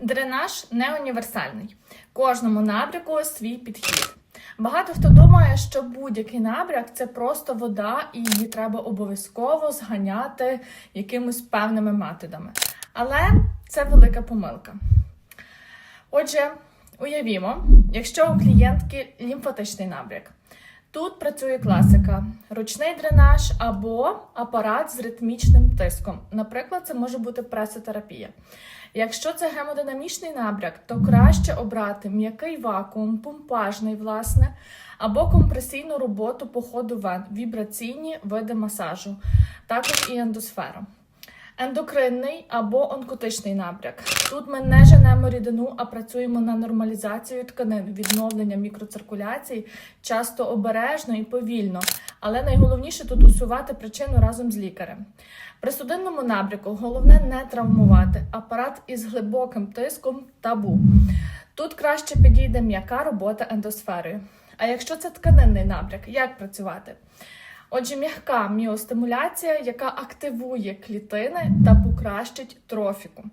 Дренаж не універсальний. Кожному набряку свій підхід. Багато хто думає, що будь-який набряк це просто вода, і її треба обов'язково зганяти якимось певними методами. Але це велика помилка. Отже, уявімо, якщо у клієнтки лімфатичний набряк. Тут працює класика: ручний дренаж або апарат з ритмічним тиском. Наприклад, це може бути пресотерапія. Якщо це гемодинамічний набряк, то краще обрати м'який вакуум, помпажний, власне, або компресійну роботу по ходу вен, вібраційні види масажу, також і ендосферу. Ендокринний або онкотичний набряк. Тут ми не женемо рідину, а працюємо на нормалізацію тканин, відновлення мікроциркуляції, часто обережно і повільно. Але найголовніше тут усувати причину разом з лікарем. При судинному набряку головне не травмувати апарат із глибоким тиском табу. Тут краще підійде м'яка робота ендосферою. А якщо це тканинний набряк, як працювати? Отже, м'яка міостимуляція, яка активує клітини та покращить трофіку.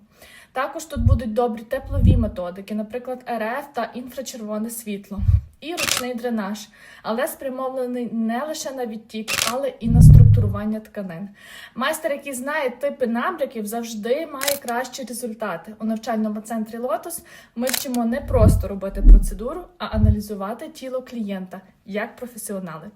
Також тут будуть добрі теплові методики, наприклад, РФ та інфрачервоне світло, і ручний дренаж, але спрямований не лише на відтік, але і на структурування тканин. Майстер, який знає типи набряків, завжди має кращі результати. У навчальному центрі Лотос ми вчимо не просто робити процедуру, а аналізувати тіло клієнта як професіонали.